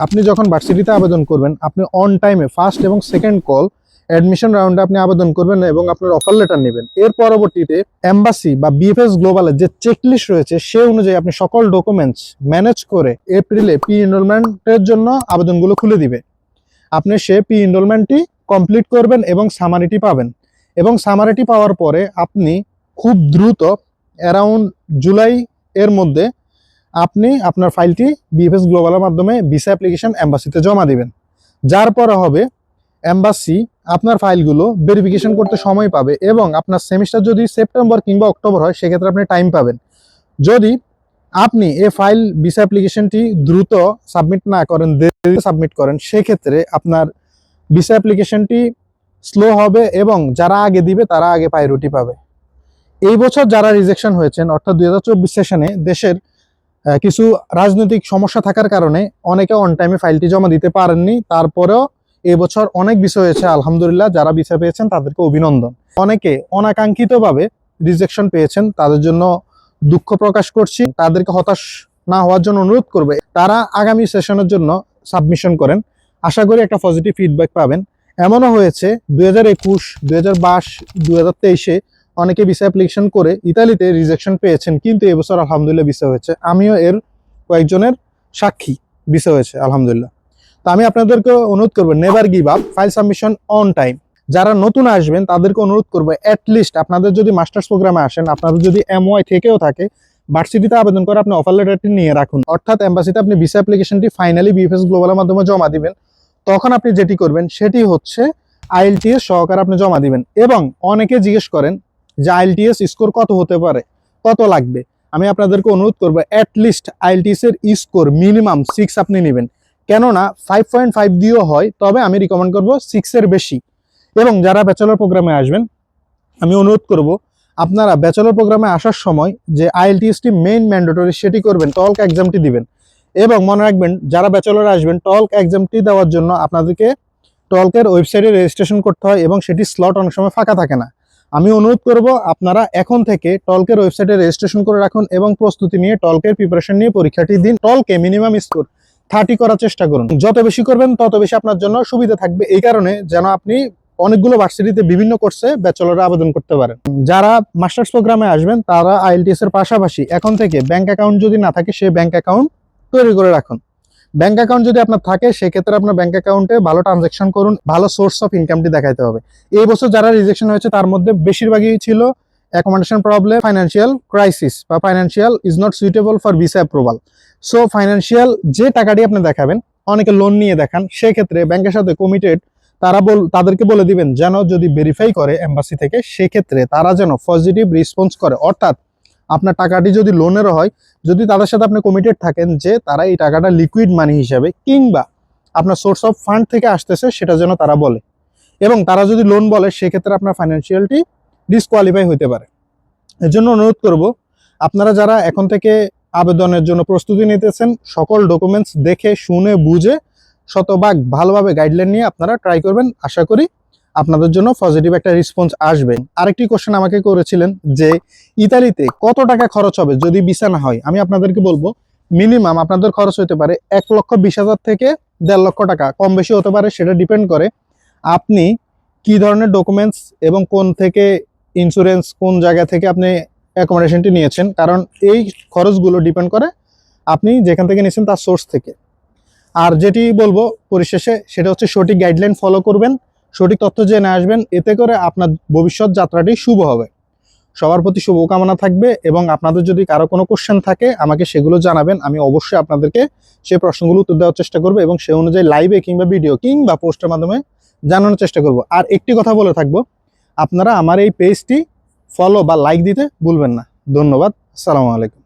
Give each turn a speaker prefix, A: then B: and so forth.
A: আপনি যখন ভার্সিটিতে আবেদন করবেন, আপনি অন টাইমে ফার্স্ট এবং সেকেন্ড কল অ্যাডমিশন রাউন্ডে আপনি আবেদন করবেন এবং আপনার অফার লেটার নেবেন। এর পরবর্তীতে এম্বাসি বা বিএফএস গ্লোবালের যে চেকলিস্ট রয়েছে সে অনুযায়ী আপনি সকল ডকুমেন্টস ম্যানেজ করে এপ্রিলে পি এনরোলমেন্টের জন্য আবেদনগুলো খুলে দিবে। আপনি সে পি এনরোলমেন্টটি কমপ্লিট করবেন এবং সামারিটি পাবেন। এবং সামারিটি পাওয়ার পরে আপনি খুব দ্রুত অ্যারাউন্ড জুলাই এর মধ্যে আপনি আপনার ফাইলটি বিএফএস গ্লোবালের মাধ্যমে ভিসা অ্যাপ্লিকেশন অ্যাম্বাসিতে জমা দিবেন। যার পরে হবে এম্বাসি আপনার ফাইলগুলো ভেরিফিকেশন করতে সময় পাবে এবং আপনার সেমিস্টার যদি সেপ্টেম্বর কিংবা অক্টোবর হয়, সেক্ষেত্রে আপনি টাইম পাবেন। যদি আপনি এ ফাইল ভিসা অ্যাপ্লিকেশনটি দ্রুত সাবমিট না করেন, দেরিতে সাবমিট করেন, সেক্ষেত্রে আপনার ভিসা অ্যাপ্লিকেশনটি স্লো হবে এবং যারা আগে দিবে, তারা আগে প্রায়োরিটি পাবে। এই বছর যারা রিজেকশন হয়েছেন, অর্থাৎ দুই হাজার চব্বিশ সেশনে দেশের কিছু রাজনৈতিক সমস্যা থাকার কারণে অনেকে অন টাইমে ফাইলটি জমা দিতে পারেননি। তারপরেও এবছর অনেক বিষয় হয়েছে, আলহামদুলিল্লাহ, যারা বিষয় পেয়েছেন তাদেরকে অভিনন্দন। অনেকে অনাকাঙ্ক্ষিতভাবে রিজেকশন পেয়েছেন, তাদের জন্য দুঃখ প্রকাশ করছি। তাদেরকে হতাশ না হওয়ার জন্য অনুরোধ করবে, তারা আগামী সেশনের জন্য সাবমিশন করেন। আশা করি একটা পজিটিভ ফিডব্যাক পাবেন। এমনও হয়েছে, দুই হাজার একুশ, দুই হাজার বাইশ, দুই হাজার তেইশে অনেকে ভিসা অ্যাপ্লিকেশন করে ইতালিতে রিজেকশন পেয়েছেন, কিন্তু এবছর আলহামদুলিল্লাহ ভিসা হয়েছে। আমিও এর কয়েকজনের সাক্ষী ভিসা হয়েছে, আলহামদুলিল্লাহ। তো আমি আপনাদেরকে অনুরোধ করব never give up file submission on time যারা নতুন আসবেন, তাদেরকে অনুরোধ করব লিস্ট আপনাদের যদি মাস্টার্স প্রোগ্রামে আসেন, আপনাদের যদি এমওয়াই থেকেও থাকে ভার্সিটিতে আবেদন করে আপনি অফার লেটারটি নিয়ে রাখুন। অর্থাৎ এম্বাসিতে আপনি ভিসা অ্যাপ্লিকেশনটি ফাইনালি বিএফএস গ্লোবালের মাধ্যমে জমা দিবেন। তখন আপনি যেটি করবেন, সেটি হচ্ছে আইএলটিএস সহকারে আপনি জমা দিবেন। এবং অনেকে জিজ্ঞেস করেন যে আইএলটিএস স্কোর কত হতে পারে, কত লাগবে? আমি আপনাদেরকে অনুরোধ করব লিস্ট আইএলটিএস এর স্কোর মিনিমাম সিক্স আপনি নেবেন। কেননা ফাইভ পয়েন্ট ফাইভ দিয়েও হয়, তবে আমি রিকমেন্ড করব সিক্সের বেশি। এবং যারা ব্যাচেলর প্রোগ্রামে আসবেন, আমি অনুরোধ করব, আপনারা ব্যাচেলর প্রোগ্রামে আসার সময় যে আইএলটিএসটি মেইন ম্যান্ডেটরি সেটি করবেন টলক এক্সামটি দিবেন। এবং মনে রাখবেন, যারা ব্যাচেলর আসবেন টলক এক্সামটি দেওয়ার জন্য আপনাদেরকে টলকের ওয়েবসাইটে রেজিস্ট্রেশন করতে হয় এবং সেটি স্লট অনেক সময় ফাঁকা থাকে না। আমি অনুরোধ করব আপনারা এখন থেকে টলকের ওয়েবসাইটে রেজিস্ট্রেশন করে রাখুন এবং প্রস্তুতি নিয়ে টলকের প্রিপারেশন নিয়ে পরীক্ষাটি দিন। টলকে মিনিমাম স্কোর থার্টি করার চেষ্টা করুন। যত বেশি করবেন, তত বেশি আপনার জন্য সুবিধা থাকবে। এই কারণে যেন আপনি অনেকগুলো ভার্সিটিতে বিভিন্ন কোর্সে ব্যাচেলরে আবেদন করতে পারেন। যারা মাস্টার্স প্রোগ্রামে আসবেন, তারা আইএলটিএস এর পাশাপাশি এখন থেকে ব্যাংক অ্যাকাউন্ট যদি না থাকে, সেই ব্যাংক অ্যাকাউন্ট তৈরি করে রাখুন। ব্যাংক অ্যাকাউন্ট যদি আপনার থাকে, সেক্ষেত্রে আপনার ব্যাংক অ্যাকাউন্টে ভালো ট্রানজাকশন করুন, ভালো সোর্স অফ ইনকামটি দেখাইতে হবে। এই বছর যারা রিজেকশন হয়েছে, তার মধ্যে বেশিরভাগই ছিল অ্যাকোমোডেশন প্রবলেম ফাইন্যান্সিয়াল ক্রাইসিস বা financial is not suitable for visa approval so financial যে টাকাটি আপনি দেখাবেন, অনেকে লোন নিয়ে দেখান, সেক্ষেত্রে ব্যাংকের সাথে কমিটেড তারা বল, তাদেরকে বলে দিবেন, যেন যদি ভেরিফাই করে এম্বাসি থেকে, সেক্ষেত্রে তারা যেন পজিটিভ রেসপন্স করে। অর্থাৎ আপনার টাকাটি যদি লোনেরও হয়, যদি তাদের সাথে আপনি কমিটেড থাকেন যে তারা এই টাকাটা লিকুইড মানি হিসাবে কিংবা আপনার সোর্স অফ ফান্ড থেকে আসতেছে, সেটা যেন তারা বলে। এবং তারা যদি লোন বলে, সেক্ষেত্রে আপনার ফাইন্যান্সিয়ালটি ডিসকোয়ালিফাই হতে পারে। এর জন্য অনুরোধ করব, আপনারা যারা এখন থেকে আবেদনের জন্য প্রস্তুতি নিতেছেন, সকল ডকুমেন্টস দেখে, শুনে, বুঝে, শতভাগ ভালোভাবে গাইডলাইন নিয়ে আপনারা ট্রাই করবেন। আশা করি আপনাদের জন্য পজিটিভ একটা রেসপন্স আসবে। আরেকটি কোশ্চেন আমাকে করেছিলেন যে, ইতালিতে কত টাকা খরচ হবে যদি ভিসা না হয়? আমি আপনাদেরকে বলব মিনিমাম আপনাদের খরচ হতে পারে এক লক্ষ বিশ হাজার থেকে দেড় লক্ষ টাকা। কম বেশি হতে পারে, সেটা ডিপেন্ড করে আপনি কি ধরনের ডকুমেন্টস এবং কোন থেকে ইন্স্যুরেন্স কোন জায়গা থেকে আপনি অ্যাকোমোডেশনটি নিয়েছেন। কারণ এই খরচগুলো ডিপেন্ড করে আপনি যেখান থেকে নিয়েছেন তার সোর্স থেকে। আর যেটি বলব পরিশেষে, সেটা হচ্ছে সঠিক গাইডলাইন ফলো করবেন। সঠিক তথ্য জেনে আসবেন। এতে করে আপনার ভবিষ্যৎ যাত্রাটি শুভ হবে। সবার প্রতি শুভকামনা থাকবে এবং আপনাদের যদি কারও কোনো কোশ্চেন থাকে, আমাকে সেগুলো জানাবেন। আমি অবশ্যই আপনাদেরকে সেই প্রশ্নগুলো উত্তর দেওয়ার চেষ্টা করব এবং সেই অনুযায়ী লাইভে কিংবা ভিডিও কিংবা পোস্টের মাধ্যমে জানানোর চেষ্টা করব। আর একটি কথা বলে থাকব, আপনারা আমার এই পেজটি ফলো বা লাইক দিতে ভুলবেন না। ধন্যবাদ। আসসালামু আলাইকুম।